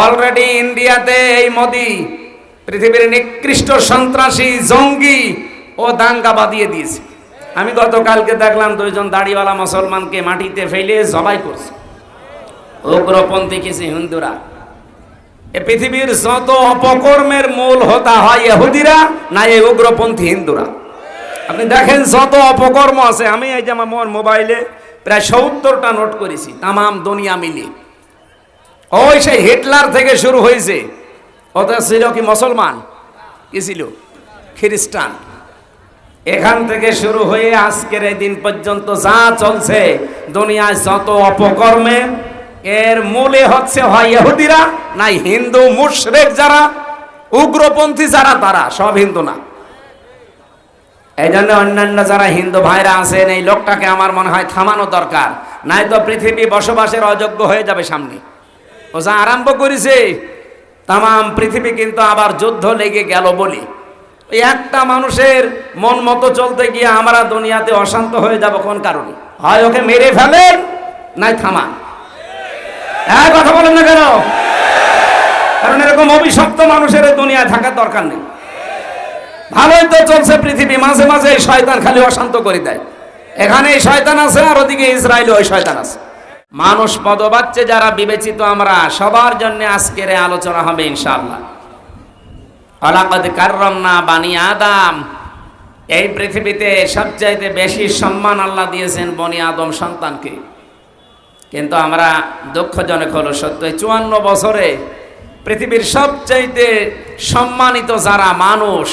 Already ইন্ডিয়াতে এই মোদি পৃথিবীর নিকৃষ্ট সন্ত্রাসী জঙ্গি ও দাঙ্গা বাদিয়ে দিয়েছে আমি গতকালকে দেখলাম দুইজন দাড়িওয়ালা মুসলমানকে মাটিতে ফেলে জবাই করছে। উগ্রপন্থী কিছু হিন্দুরা। এ পৃথিবীর যত অপকর্মের মূল হতা হয় ইহুদিরা, না এই উগ্রপন্থী হিন্দুরা। আপনি দেখেন যত অপকর্ম আছে, আমি এই যে আমার মোবাইলে প্রায় সত্তরটা নোট করেছি, তামাম দুনিয়া মিলিয়ে। ওই সেই হিটলার থেকে শুরু হয়েছে। ওটা ছিল কি মুসলমান? কি ছিল? খ্রিস্টান। এখান থেকে শুরু হয়ে আজকের এই দিন পর্যন্ত যা চলছে, দুনিয়ায় যত অপকর্মে, এর মূলে হচ্ছে হয় ইহুদিরা, নাই হিন্দু, মুশরেক যারা, উগ্রপন্থী যারা, তারা, সব হিন্দু না। এই জন্য অন্যান্য যারা হিন্দু ভাইরা আছেন, এই লোকটাকে আমার মনে হয় থামানো দরকার নাই তো পৃথিবী বসবাসের অযোগ্য হয়ে যাবে সামনে। ও যা আরম্ভ করেছে। তাম পৃথিবী কিন্তু আবার যুদ্ধ লেগে গেল বলি। একটা মানুষের মন মতো চলতে গিয়ে আমরা দুনিয়াতে অশান্ত হয়ে যাব কোন কারণে? হয় ওকে মেরে ফেলেন, নাই থামান। হ্যাঁ কথা বলেন না কেন? কারণ এরকম অভিশপ্ত মানুষের দুনিয়ায় থাকার দরকার নেই। ভালোই তো চলছে পৃথিবী, মাঝে মাঝে এই শয়তান খালি অশান্ত করে দেয়। এখানে এই শয়তান আছে আর ওদিকে ইসরায়েলে ওই শয়তান আছে। মানুষ পদবাচ্চে যারা বিবেচিত আমরা, সবার জন্য আজকের আলোচনা হবে ইনশাআল্লাহ। অলাকদ কার্রমনা বানি আদাম। এই পৃথিবীতে সবচাইতে বেশি সম্মান আল্লাহ দিয়েছেন বনি আদম সন্তানকে। কিন্তু আমরা দুঃখজনক হলো সত্য চুয়ান্ন বছরে পৃথিবীর সবচাইতে সম্মানিত যারা মানুষ,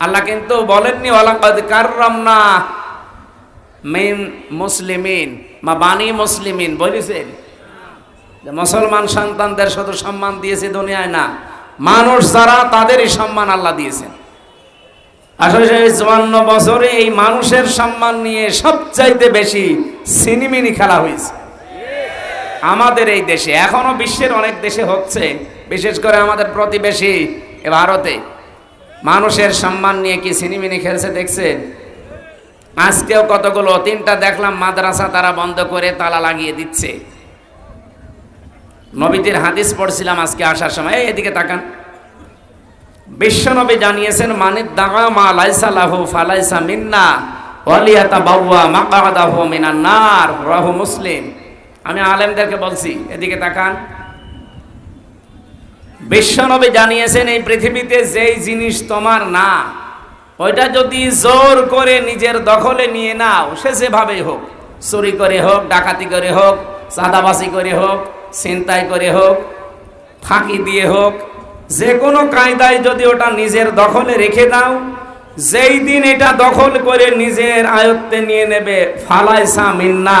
আল্লাহ কিন্তু বলেননি ওলাকাদ কার্রমনা মেন মুসলিমিন বা বানি মুসলিমিন বলেছেন মুসলমান সন্তানদের শুধু সম্মান দিয়েছে দুনিয়ায় না, মানুষ যারা, তাদেরই সম্মান আল্লাহ দিয়েছেন। আসলে চুয়ান্ন বছরে এই মানুষের সম্মান নিয়ে সবচাইতে বেশি সিনিমিনি খেলা হয়েছে। আমাদের এই দেশে, এখনও বিশ্বের অনেক দেশে হচ্ছে, বিশেষ করে আমাদের প্রতিবেশী ভারতে। মানুষের সম্মান নিয়ে কি সিনিমিনি খেলছে দেখছেন? আজকেও কতগুলো? তিনটা দেখলাম, মাদ্রাসা তারা বন্ধ করে তালা লাগিয়ে দিচ্ছে। নবীদের হাদিস পড়ছিলাম আজকে আসার সময়। এদিকে তাকান। বিশ্বনবী জানিয়েছেন মানে দাগা মা লাইসা লাহু ফালাইসা মিন্না ওয়ালিয়াতা বাউয়া মাকাদাহু মিনান নার। রাহু মুসলিম। আমি আলেমদেরকে বলছি, এদিকে তাকান। বিশ্বনবী জানিয়েছেন, এই পৃথিবীতে যেই জিনিস তোমার না ওইটা যদি জোর করে নিজের দখলে নিয়ে নাও, সে যেভাবেই হোক, চুরি করে হোক, ডাকাতি করে হোক চাঁদাবাসি করে হোক, ছিনতাই করে হোক, ফাঁকি দিয়ে হোক, যে কোনো কায়দায় যদি ওটা নিজের দখলে রেখে দাও, যেই দিন এটা দখল করে নিজের আয়ত্তে নিয়ে নেবে, ফালাইসা মিন্না,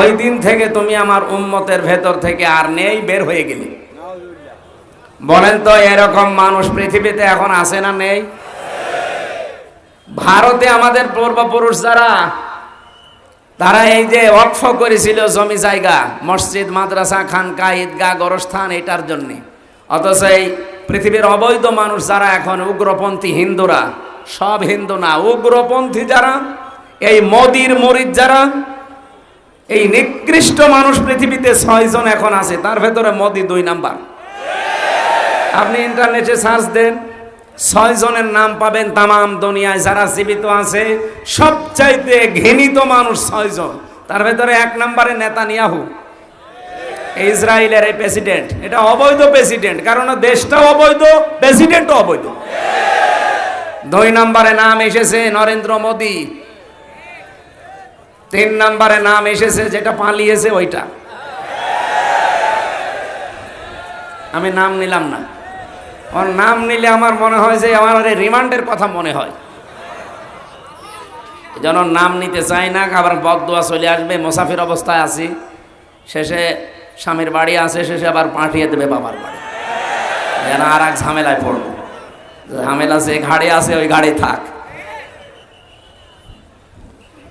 ওই দিন থেকে তুমি আমার উম্মতের ভেতর থেকে আর নেই, বের হয়ে গেলে। বলেন তো, এরকম মানুষ পৃথিবীতে এখন আছে না নেই? ভারতে আমাদের পূর্বপুরুষ যারা, তারা এই যে অক্ষ করেছিল জমি জায়গা, মসজিদ, মাদ্রাসা, খানকা, ঈদগাহ, গরস্থান, এটার জন্যে। অথচ এই পৃথিবীর অবৈধ মানুষ যারা এখন, উগ্রপন্থী হিন্দুরা, সব হিন্দু না, উগ্রপন্থী যারা, এই মোদির মরিদ যারা, এই নিকৃষ্ট মানুষ পৃথিবীতে ছয়জন এখন আছে, তার ভেতরে মোদি দুই নাম্বার। আপনি ইন্টারনেটে সার্চ দেন ছয় জনের নাম পাবেন তামাম দুনিয়ায় যারা জীবিত আছে। সবচাইতে ঘৃণিত মানুষ ছয়জন তার ভেতরে এক নম্বরে নেতানিয়াহু। ইসরায়েলের এই প্রেসিডেন্ট। এটা অবৈধ প্রেসিডেন্ট। কারণ দেশটাও অবৈধ, প্রেসিডেন্টও অবৈধ। দুই নম্বরে নাম এসেছে নরেন্দ্র মোদী। তিন নম্বরে নাম এসেছে যেটা পালিয়েছে ওইটা। আমি নাম নিলাম না। ওর নাম নিলে আমার মনে হয় যে আমার রিমান্ডের কথা মনে হয়। যেন নাম নিতে চাই না, আবার বদুয়া চলে আসবে, মোসাফির অবস্থায় আছি। শেষে স্বামীর বাড়ি আছে, শেষে আবার পাঠিয়ে দেবে বাবার বাড়ি। যেন আর এক ঝামেলায় পড়ব। ঝামেলা যে ঘাড়ে আছে, ওই গাড়ি থাক।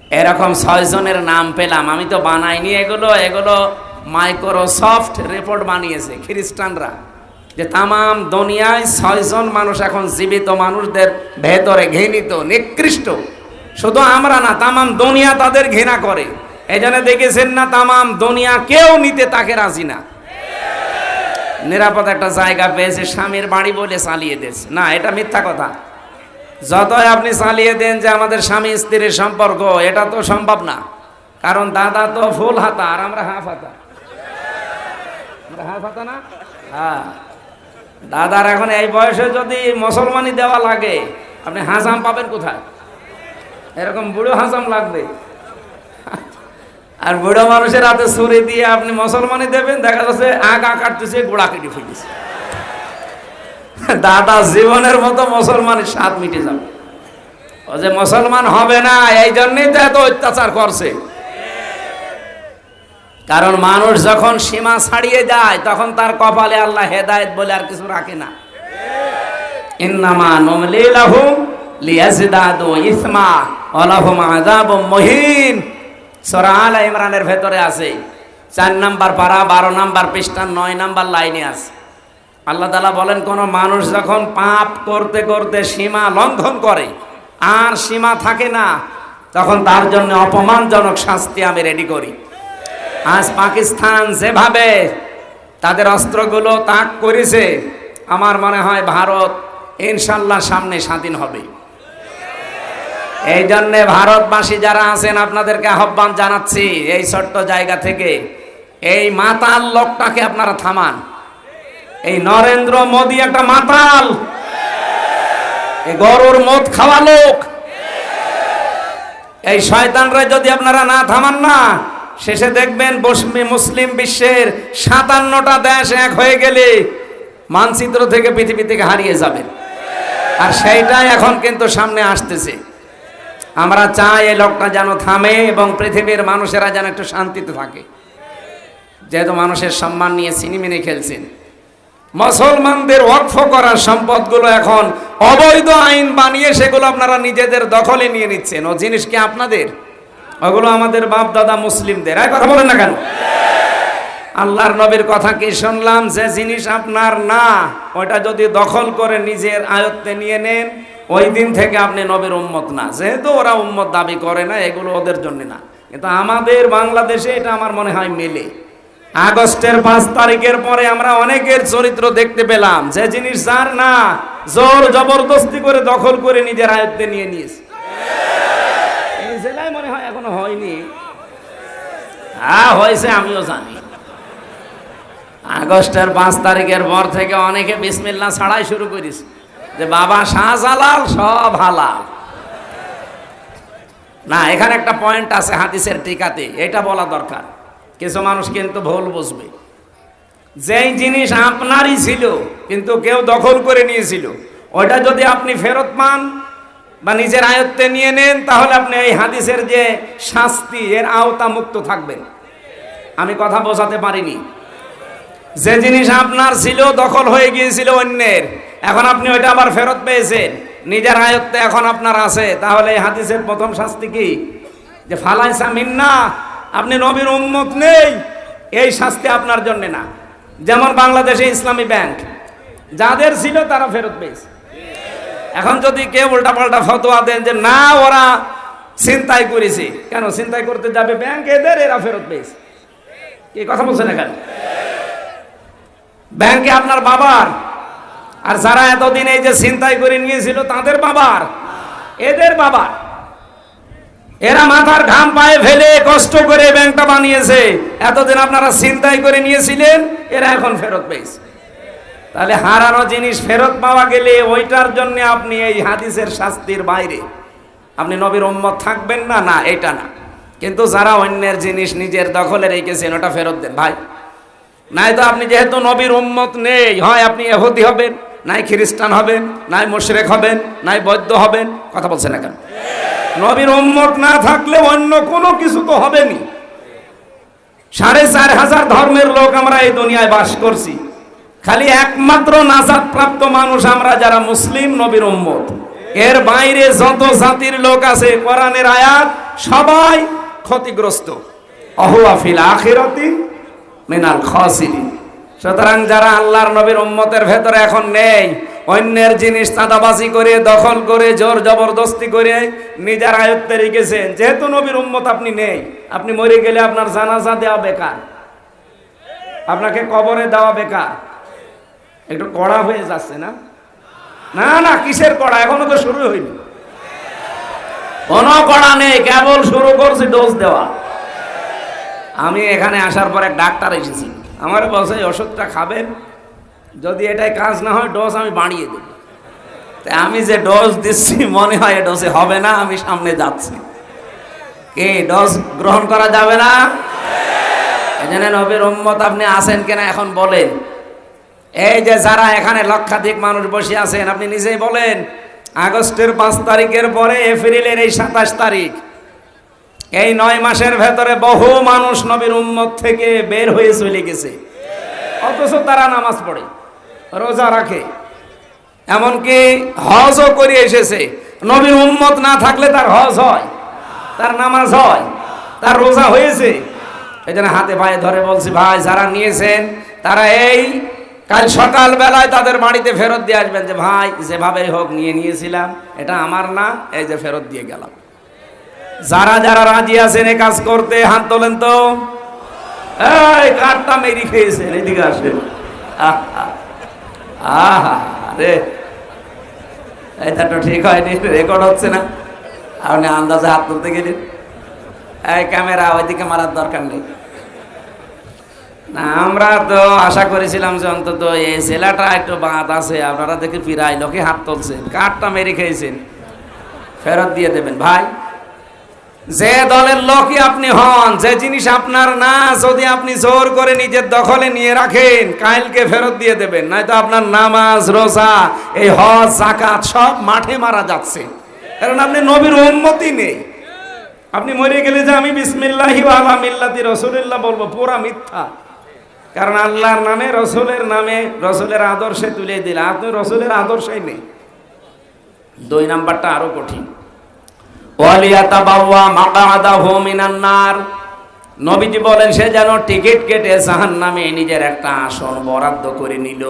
এরকম ছয়জনের নাম পেলাম। আমি তো বানাইনি এগুলো এগুলো মাইক্রোসফট রিপোর্ট বানিয়েছে, খ্রিস্টানরা। যে তামাম দুনিয়ায় ছয়জন মানুষ এখন জীবিত মানুষদের ভেতরে ঘৃণিত, নিকৃষ্ট। শুধু আমরা না, তামাম দুনিয়া তাদের ঘৃণা করে। এই জন্য দেখেছেন না, তামাম দুনিয়া কেউ নিতে তাকে রাজি না। নিরাপদ একটা জায়গা পেয়েছে, স্বামীর বাড়ি বলে চালিয়ে দিয়েছে। না, এটা মিথ্যা কথা। যতই আপনি চালিয়ে দেন যে আমাদের স্বামী স্ত্রীর সম্পর্ক, এটা তো সম্ভব না। কারণ দাদা তো ফুল হাতা, আর আমরা হাফ হাতা। আমরা হাফ হাতা না? হ্যাঁ। দাদার এখন এই বয়সে যদি মুসলমানি দেওয়া লাগে, আপনি হাসাম পাবেন কোথায়? এরকম বুড়ো হাসাম লাগবে। আর বুড়ো মানুষের হাতে ছুরি দিয়ে আপনি মুসলমানি দেবেন, দেখা যাচ্ছে আগা কাটতেছে, গোড়া কেটে ফেলেছে। দাদা জীবনের মতো মুসলমানের স্বাদ মিটে যাবে। ও যে মুসলমান হবে না, এই জন্যই তো এত অত্যাচার করছে। কারণ মানুষ যখন সীমা ছাড়িয়ে যায়, তখন তার কপালে আল্লাহ হেদায়েত বলে আর কিছু রাখে না। ইমরানের ভেতরে আছে, চার নাম্বার বারো নাম্বার নয় নাম্বার লাইনে আছে। আল্লাহ বলেন, কোন মানুষ যখন পাপ করতে করতে সীমা লঙ্ঘন করে, আর সীমা থাকে না, তখন তার জন্য অপমানজনক শাস্তি আমি রেডি করি। আজ পাকিস্তান যেভাবে তাদের অস্ত্রগুলো তাক করেছে, আমার মনে হয় ভারত ইনশাল্লাহ সামনে স্বাধীন হবে। এই জন্যে ভারতবাসী যারা আছেন, আপনাদেরকে আহ্বান জানাচ্ছি এই ছোট্ট জায়গা থেকে, এই মাতাল লোকটাকে আপনারা থামান। এই নরেন্দ্র মোদী একটা মাতাল। এই গরুর মদ খাওয়া লোক। এই শয়তানরা যদি আপনারা না থামান না শেষে দেখবেন মুসলিম বিশ্বের সাতান্নটা দেশ এক হয়ে গেলে মানচিত্র থেকে পৃথিবী থেকে হারিয়ে যাবে আর সেইটাই এখন কিন্তু সামনে আসতেছে। আমরা চাই এই লোকটা যেন থামে এবং পৃথিবীর মানুষেরা যেন একটু শান্তিতে থাকে। যেহেতু মানুষের সম্মান নিয়ে সিনেমিনে খেলছেন। মুসলমানদের অর্থ করার সম্পদগুলো এখন অবৈধ আইন বানিয়ে সেগুলো আপনারা নিজেদের দখলে নিয়ে নিচ্ছেন। ও জিনিস কি আপনাদের? ওগুলো আমাদের বাপ দাদা মুসলিমদের। এই কথা বলেন না কেন? আল্লাহর নবীর কথা কি শুনলাম? যে জিনিস আপনার না ওটা যদি দখল করে নিজের আয়ত্তে নিয়ে নেন, ওই দিন থেকে আপনি নবীর উম্মত না। যেহেতু ওরা উম্মত দাবি করে না, এগুলো ওদের জন্য না। কিন্তু আমাদের বাংলাদেশে এটা আমার মনে হয় মেলে। আগস্টের পাঁচ তারিখের পরে আমরা অনেকের চরিত্র দেখতে পেলাম। যে জিনিস যার না, জোর জবরদস্তি করে দখল করে নিজের আয়ত্তে নিয়ে নিয়েছে এই জেলায় মনে হয় এখনও হয়নি। হ্যাঁ হয়েছে, আমিও জানি। আগস্টের পাঁচ তারিখের পর থেকে অনেকে বিসমিল্লা ছাড়াই শুরু করিস যে বাবা শাহজালাল সব হালাল। না, এখানে একটা পয়েন্ট আছে হাদিসের টিকাতে, এটা বলা দরকার। কিছু মানুষ কিন্তু ভুল বুঝবে। যেই জিনিস আপনারই ছিল, কিন্তু কেউ দখল করে নিয়েছিল ওটা যদি আপনি ফেরত পান বা নিজের আয়ত্তে নিয়ে নেন, তাহলে আপনি এই হাদিসের যে শাস্তি, এর আওতা মুক্ত থাকবেন। আমি কথা বোঝাতে পারিনি। যে জিনিস আপনার ছিল, দখল হয়ে গিয়েছিল অন্যের। এখন আপনি ওইটা আবার ফেরত পেয়েছেন। নিজের আয়ত্তে এখন আপনার আছে। তাহলে এই হাদিসের প্রথম শাস্তি কি? যে ফালাইসা মিন্না, আপনি নবীর উম্মত নেই, এই শাস্তি আপনার জন্য না। যেমন বাংলাদেশে ইসলামী ব্যাংক, যাদের ছিল তারা ফেরত পেয়েছে। এখন যদি কেউ উল্টাপাল্টা ফতোয়া দেন যে, না, ওরা চিন্তাই করেছে। কেন? চিন্তাই করতে যাবে ব্যাংক এদের, এরা ফেরত পেয়েছে। এই কথা বলছেন এখানে। ব্যাংকে আপনার বাবার, আর যারা এতদিন এই যে চিন্তাই করে নিয়েছিল, তাদের বাবার, এদের বাবার। এরা মাথার ঘাম পায়ে ফেলে কষ্ট করে ব্যাংকটা বানিয়েছে। এতদিন আপনারা চিন্তাই করে নিয়েছিলেন, এরা এখন ফেরত পেয়েছে। তাহলে হারানো জিনিস ফেরত পাওয়া গেলে ওইটার জন্য আপনি এই হাদিসের শাস্তির বাইরে। আপনি নবীর উম্মত থাকবেন না? না, এটা না। কিন্তু যারা অন্যের জিনিস নিজের দখলে রেখেছেন, ওটা ফেরত দেন। ভাই, নাই তো আপনি যেহেতু নবীর উম্মত নেই, হয় আপনি এহুদি হবেন, নাই খ্রিস্টান হবেন, নাই মুশরেক হবেন, নাই বৌদ্ধ হবেন, কথা বলছেন না কেন? নবীর উম্মত না থাকলে অন্য কোনো কিছু তো হবেনি। সাড়ে চার হাজার ধর্মের লোক আমরা এই দুনিয়ায় বাস করছি। খালি একমাত্র নাজাদ প্রাপ্ত মানুষ আমরা যারা মুসলিম নবীর উম্মত। এর বাইরে যত জাতির লোক আছে, কোরআনের আয়াত সবাই ক্ষতিগ্রস্ত। অহুয়াফিল আখিরাতি মিনাল খাসিরিন। সুতরাং যারা আল্লাহর নবীর উম্মতের ভেতরে এখন নেই, অন্যের জিনিস চাঁদাবাজি করে, দখল করে, জোর জবরদস্তি করে নিজের আয়ত্তে রেখেছেন। যেহেতু নবীর উম্মত আপনি নেই, আপনি মরে গেলে আপনার জানাজা দেওয়া বেকার। আপনাকে কবরে দেওয়া বেকার। একটু কড়া হয়ে যাচ্ছে না? না না, কিসের কড়া? এখনও তো শুরু হয়নি। কোনো কড়া নেই, কেবল শুরু করছি ডোজ দেওয়া। আমি এখানে আসার পর ডাক্তার এসেছি। আমার বসে ওষুধটা খাবেন। যদি এটাই কাজ না হয় ডোজ আমি বাড়িয়ে দেব। তা আমি যে ডোজ দিচ্ছি, মনে হয় ডোজে হবে না, আমি সামনে যাচ্ছি। কে ডোজ গ্রহণ করা যাবে না? এখানে নবীর উম্মত আপনি আসেন কিনা এখন বলেন। এই যে যারা এখানে লক্ষাধিক মানুষ বসে আছেন, আপনি নিজেই বলেন, আগস্টের পাঁচ তারিখের পরে এপ্রিলের এই সাতাশ তারিখ, এই নয় মাসের ভেতরে বহু মানুষ নবীর উম্মত থেকে বের হয়ে চলে গেছে। অথচ তারা নামাজ পড়ে, রোজা রাখে, এমনকি হজও করে এসেছে। নবীর উম্মত না থাকলে তার হজ হয়, তার নামাজ হয়, তার রোজা হয়েছে। এই হাতে পায়ে ধরে বলছি, ভাই, যারা নিয়েছেন, তারা এই কাল সকাল বেলায় তাদের বাড়িতে ফেরত দিয়ে আসবেন যে, ভাই যেভাবে হোক নিয়ে নিয়েছিলাম, এটা আমার না, এই যে ফেরত দিয়ে গেলাম। যারা যারা রাজি আছেন এ কাজ করতে, হাত তোলেন তো। এই কাঠটা মেরি খেয়েছেন এদিকে আসেন। আহা রে এটা তো ঠিক হয়নি রেকর্ড হচ্ছে না। আপনি আন্দাজে হাত তুলতে গেলেন। এই, ক্যামেরা ওইদিকে মারার দরকার নেই। আমরা তো আশা করেছিলাম যে অন্তত এই জেলাটা একটু বাঁধ আছে, আপনারা দেখে পিরাই লোকে হাত তুলছেন, কাঠটা মেরে খেয়েছেন। ফেরত দিয়ে দেবেন, ভাই। যে দলের লোকই আপনি হন, যে জিনিস আপনার না, যদি আপনি জোর করে নিজের দখলে নিয়ে রাখেন, কাইলকে ফেরত দিয়ে দেবেন, নয়তো আপনার নামাজ, রোজা, এই হজ জাকাত সব মাঠে মারা যাচ্ছে। কারণ আপনি নবীর উন্মতি নেই। আপনি মরে গেলে যে আমি বিসমিল্লাহি আলা মিল্লাতি রসুলিল্লাহ বলব পুরা মিথ্যা। কারণ আল্লাহর নামে, রসুলের নামে, রসুলের আদর্শে তুলে দিলে। আপনি রসুলের আদর্শই নেই দুই নাম্বারটা আরও কঠিন। নবীজি বলেন, সে যেন টিকিট কেটে জাহান্নামে নিজের একটা আসন বরাদ্দ করে নিল।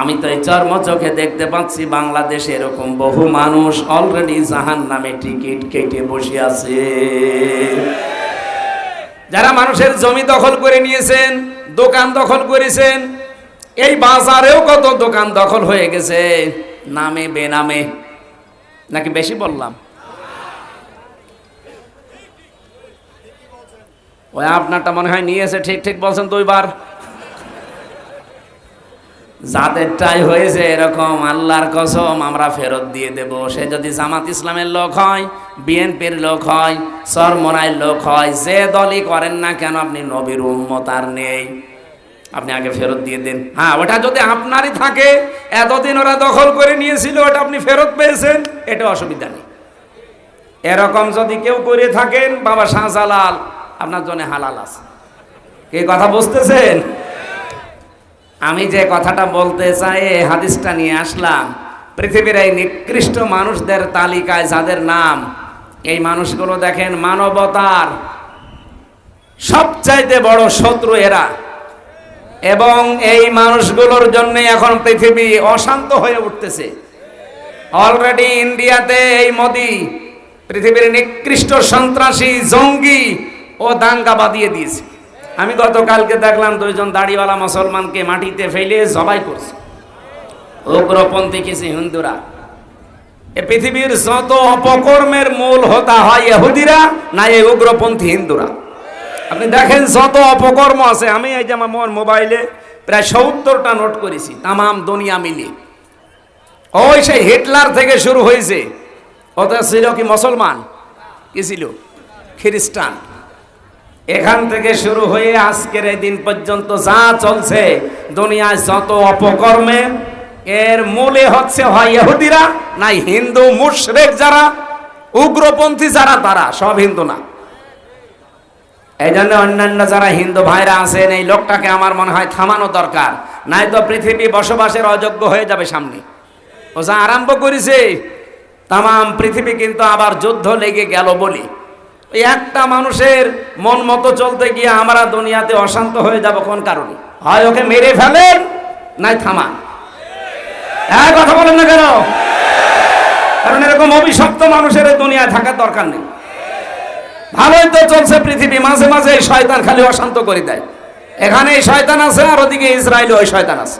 আমি তো এই চর্ম চোখে দেখতে পাচ্ছি, বাংলাদেশে এরকম বহু মানুষ অলরেডি জাহান নামে টিকিট কেটে বসে আছে। যারা মানুষের জমি দখল করে নিয়েছেন, দোকান দখল করেছেন, এই বাজারেও কত দোকান দখল হয়ে গেছে। নামে বেনামে। নাকি বেশি বললাম? ওই আপনারটা মনে হয় নিয়েছে, ঠিক ঠিক বলছেন দুইবার। যাদেরটাই হয়েছে এরকম আল্লাহর কসম আমরা ফেরত দিয়ে দেব। সে যদি জামাত ইসলামের লোক হয়, বিএনপির লোক হয় সরমনাইর লোক হয়, যে দলই করেন না কেন আপনি নবীর উম্মত আর নেই। আপনি আগে ফেরত দিয়ে দেন। হ্যাঁ ওটা যদি আপনারই থাকে, এতদিন ওরা দখল করে নিয়েছিল, ওটা আপনি ফেরত পেয়েছেন, এটা অসুবিধা নেই। এরকম যদি কেউ করে থাকেন, বাবা শাহজালাল, আপনার জন্য হালাল আছে। কে কথা বুঝতেছেন? আমি যে কথাটা বলতে চাই, এই হাদিসটা নিয়ে আসলাম। পৃথিবীর এই নিকৃষ্ট মানুষদের তালিকায় যাদের নাম, এই মানুষগুলো দেখেন মানবতার সবচাইতে বড় শত্রু এরা। এবং এই মানুষগুলোর জন্য এখন পৃথিবী অশান্ত হয়ে উঠতেছে। অলরেডি ইন্ডিয়াতে এই মোদি, পৃথিবীর নিকৃষ্ট সন্ত্রাসী, জঙ্গি ও দাঙ্গা বাদিয়ে দিয়েছে। আমি গতকালকে দেখলাম দুইজন দাড়িওয়ালা মুসলমানকে মাটিতে ফেলে জবাই করছে। উগ্রপন্থী কিছু হিন্দুরা। এ পৃথিবীর যত অপকর্মের মূল হতা হয় ইহুদিরা, না এই উগ্রপন্থী হিন্দুরা। আপনি দেখেন যত অপকর্ম আছে, আমি এই যে আমার মোবাইলে প্রায় সত্তরটা নোট করেছি, তামাম দুনিয়া মিলিয়ে। ওই সেই হিটলার থেকে শুরু হয়েছে। ওটা ছিল কি মুসলমান, কি ছিল? খ্রিস্টান। এখান থেকে শুরু হয়ে আজকের এই দিন পর্যন্ত যা চলছে দুনিয়ায় যত অপকর্মে, এর মূলে হচ্ছে হয় ইহুদিরা নাই হিন্দু, মুশরেক যারা, উগ্রপন্থী যারা, তারা, সব হিন্দু না। এই জন্য অন্যান্য যারা হিন্দু ভাইরা আছেন, এই লোকটাকে আমার মনে হয় থামানো দরকার, নাই তো পৃথিবী বসবাসের অযোগ্য হয়ে যাবে সামনে। ও যা আরম্ভ করেছে তাম পৃথিবী কিন্তু আবার যুদ্ধ লেগে গেল বলি। একটা মানুষের মন মতো চলতে গিয়ে আমরা দুনিয়াতে অশান্ত হয়ে যাব কোন কারণে? হয় ওকে মেরে ফেলেন, নাই থামান। হ্যাঁ কথা বলেন না কেন? কারণ এরকম অভিশপ্ত মানুষের দুনিয়ায় থাকার দরকার নেই। ভালোই তো চলছে পৃথিবী, মাঝে মাঝে এই শয়তান খালি অশান্ত করে দেয়। এখানে এই শয়তান আছে আর ওদিকে ইসরায়েলে ওই শয়তান আছে।